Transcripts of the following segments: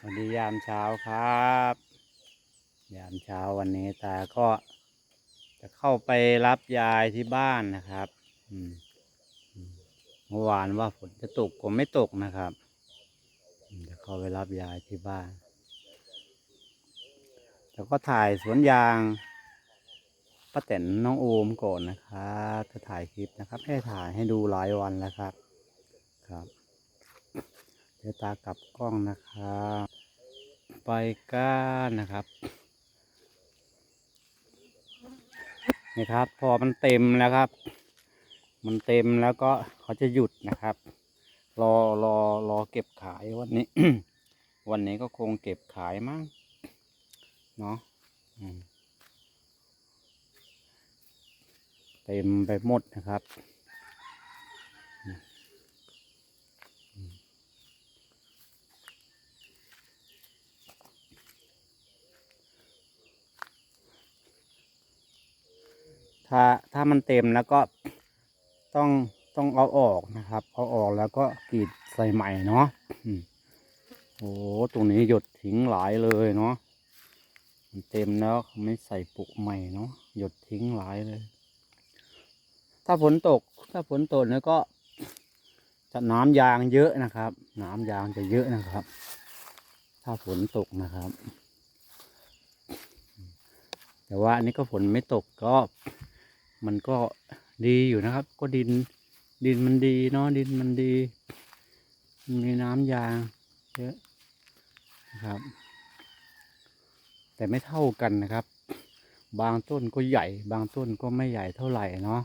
สวัสดียามเช้าครับ ยามเช้าวันนี้ตาก็จะเข้าไปรับยายที่บ้านนะครับเมื่อวานว่าฝนจะตกก็ไม่ตกนะครับจะเข้าไปรับยายที่บ้าน แล้วก็ถ่ายสวนยางป้าแตนน้องโอมก่อนนะครับจะถ่ายคลิปนะครับให้ถ่ายให้ดูหลายวันแล้วครับ ครับ ยตากลับกล้องนะครับไปก้านนะครับ นี่ครับ พอมันเต็มแล้วครับ มันเต็มแล้วก็เขาจะหยุดนะครับ รอรอรอเก็บขายวันนี้ วันนี้ก็คงเก็บขายมั้งเนาะเต็มไปหมดนะครับ ถ้าถ้ามันเต็มแล้วก็ต้องต้องเอาออกนะครับ เอาออกแล้วก็กรีดใส่ใหม่เนาะโอ้ตรงนี้หยดทิ้งหลายเลยเนาะมันเต็มแล้วไม่ใส่ปุกใหม่เนาะหยดทิ้งหลายเลย ถ้าฝนตก ถ้าฝนตกแล้วก็จะน้ำยางเยอะนะครับ น้ำยางจะเยอะนะครับ ถ้าฝนตกนะครับ แต่ว่าอันนี้ก็ฝนไม่ตกก็ มันก็ดีอยู่นะครับ ก็ดิน ดินมันดีเนาะดินมันดี มีน้ำยางเยอะนะครับ แต่ไม่เท่ากันนะครับ บางต้นก็ใหญ่ บางต้นก็ไม่ใหญ่เท่าไหร่เนาะ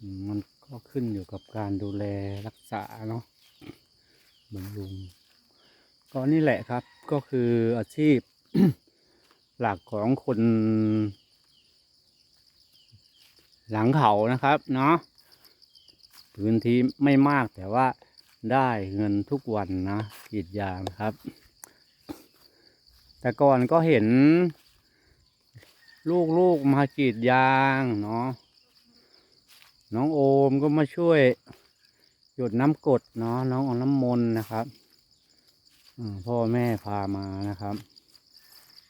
มมันก็ขึ้นอยู่กับการดูแลรักษาเนาะบำรุงก็นี่แหละครับก็คืออาชีพหลักของคน หลังเขานะครับเนาะพื้นที่ไม่มากแต่ว่าได้เงินทุกวันนะกรีดยางครับ แต่ก่อนก็เห็น ลูกๆมากรีดยางเนาะน้องโอมก็มาช่วย หยดน้ำกดเนาะน้องอน้ำมนนะครับพ่อแม่พามานะครับ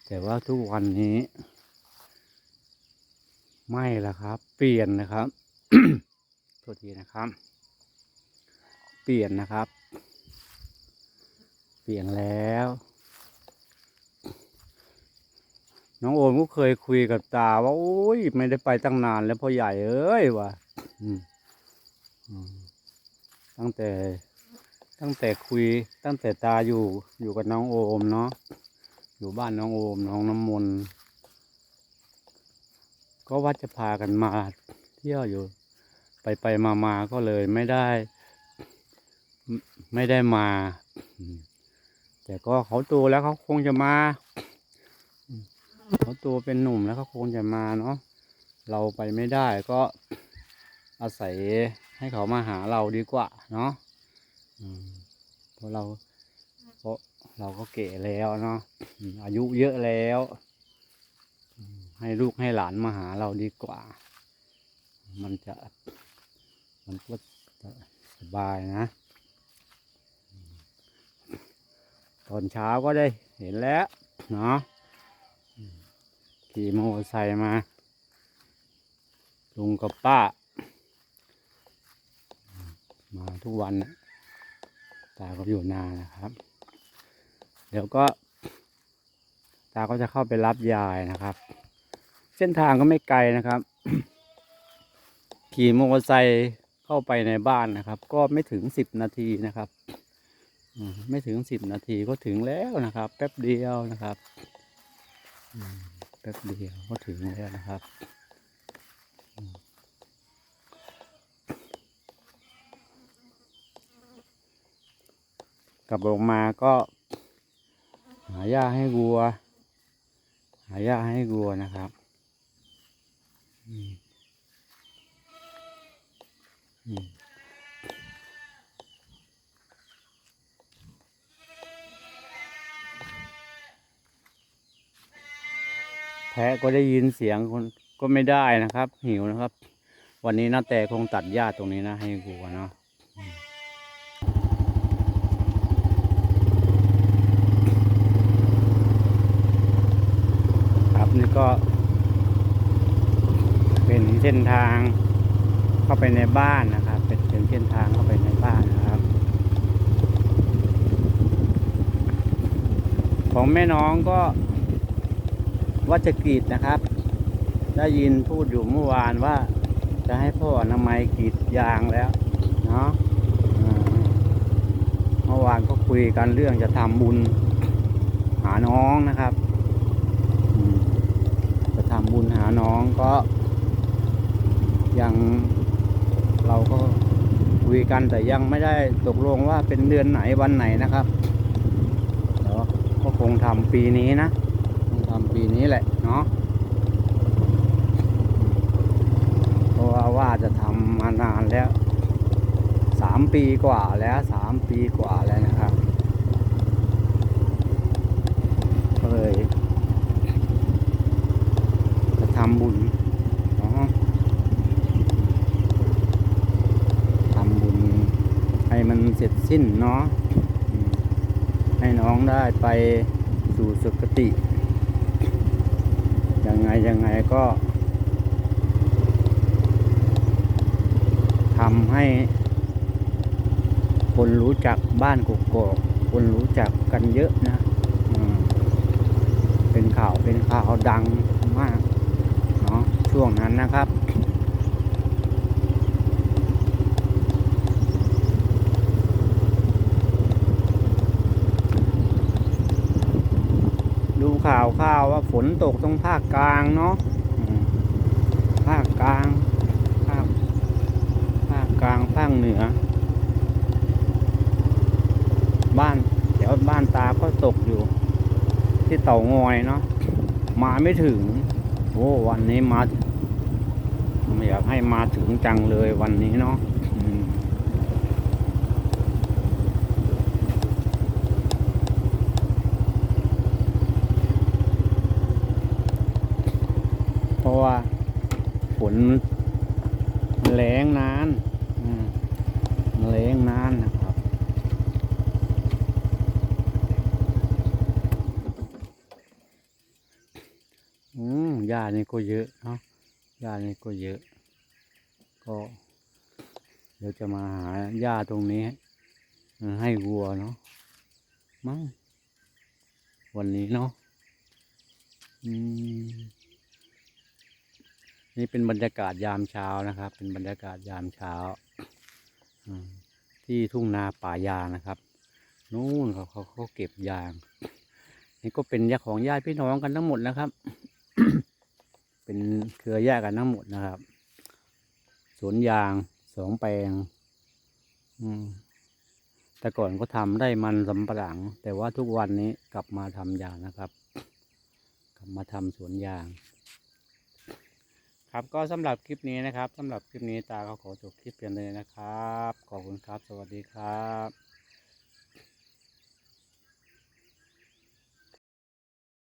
แต่ว่าทุกวันนี้ ไม่ละครับ เปลี่ยนนะครับโทษทีนะครับ เปลี่ยนนะครับ เปลี่ยนแล้ว น้องโอมก็เคยคุยกับตาว่าโอ้ยไม่ได้ไปตั้งนานแล้วพ่อใหญ่เอ้ยว่ะตั้งแต่ ตั้งแต่คุย ตั้งแต่ตาอยู่อยู่กับน้องโอมเนาะอยู่บ้านน้องโอมน้องน้ำมนต์ ก็ว่าจะพากันมาเที่ยวอยู่ ไปไปมามาก็เลยไม่ได้ ไม่ได้มา แต่ก็เขาโตแล้วเขาคงจะมา เขาโตเป็นหนุ่มแล้วเขาคงจะมาเนาะเราไปไม่ได้ก็อาศัยให้เขามาหาเราดีกว่า เนาะเพราะเราเพราะเราก็เก๋แล้วเนาะอายุเยอะแล้ว ให้ลูกให้หลานมาหาเราดีกว่า มันจะ มันก็จะสบายนะ ตอนเช้าก็ได้เห็นแล้ว เนาะขี่มอเตอร์ไซค์มา ลุงกับป้า มาทุกวันนะตาก็อยู่นานนะครับ เดี๋ยวก็ ตาก็จะเข้าไปรับยายนะครับ เส้นทางก็ไม่ไกลนะครับ ขี่มอเตอร์ไซค์เข้าไปในบ้านนะครับ ก็ไม่ถึงสิบนาทีนะครับไม่ถึงสิบนาทีก็ถึงแล้วนะครับ แป๊บเดียวนะครับแป๊บเดียวก็ถึงแล้วนะครับกลับลงมาก็หาหญ้าให้วัว หาหญ้าให้วัวนะครับ แพะก็ได้ยินเสียงคนก็ไม่ได้นะครับ หิวนะครับ วันนี้น้าแต่คงตัดหญ้าตรงนี้นะ ให้กูเนาะครับนี่ก็ เป็นเส้นทางเข้าไปในบ้านนะครับ เป็นเป็นเส้นทางเข้าไปในบ้านนะครับ ของแม่น้องก็วัชกรีดนะครับ ได้ยินพูดอยู่เมื่อวานว่า จะให้พ่ออนามัยกรีดยางแล้วเนาะเมื่อวานก็คุยกันเรื่องจะทำบุญหาน้องนะครับ จะทำบุญหาน้องก็ ยังเราก็คุยกันแต่ยังไม่ได้ตกลงว่าเป็นเดือนไหนวันไหนนะครับเดี๋ยวก็คงทำปีนี้นะคงทำปีนี้แหละเนาะเพราะว่าว่าจะทำมานานแล้วสามปีกว่าแล้วสามปีกว่าแล้วนะครับก็เลยจะทำบุญเนาะ ทำบุญให้มัน เสร็จสิ้นเนาะให้น้องได้ไปสู่สุคติ ยังไงยังไงก็ทำให้ คนรู้จักบ้านกกอกคนรู้จักกันเยอะนะ เป็นข่าวเป็นข่าวดังมากเนาะช่วงนั้นนะครับ ดู ข่าวข่าวว่าฝนตกตรงภาคกลางเนาะภาคกลางภาคภาคกลางภาคเหนือ บ้านแถวบ้านตาก็ตกอยู่ ที่เต่างอยเนาะมาไม่ถึงโอ้วันนี้มาไม่อยากให้มาถึงจังเลยวันนี้เนาะอืม เพราะว่าฝ นมันแรงนานอืมมันแรงนานนะครับ อืมหญ้านี่ก็เยอะเนาะหญ้านี่ก็เยอะ ก็ เดี๋ยวจะมาหาหญ้าตรงนี้ ให้วัวเนาะมั้งวันนี้เนาะอืม นี่เป็นบรรยากาศยามเช้านะครับ เป็นบรรยากาศยามเช้าที่ทุ่งนาป่ายางนะครับนู่นเขาเขาเขาเก็บยาง นี่ก็เป็นญาของญาติพี่น้องกันทั้งหมดนะครับ เป็นเครือญาติกันทั้งหมดนะครับ สวนยางสองแปลง อืมแต่ก่อนก็ทำได้มันสำปะหลัง แต่ว่าทุกวันนี้กลับมาทำยางนะครับ กลับมาทำสวนยาง ครับก็สำหรับคลิปนี้นะครับสำหรับคลิปนี้ตาเขาขอจบคลิปเพียงเลยนะครับ ขอบคุณครับ สวัสดีครับ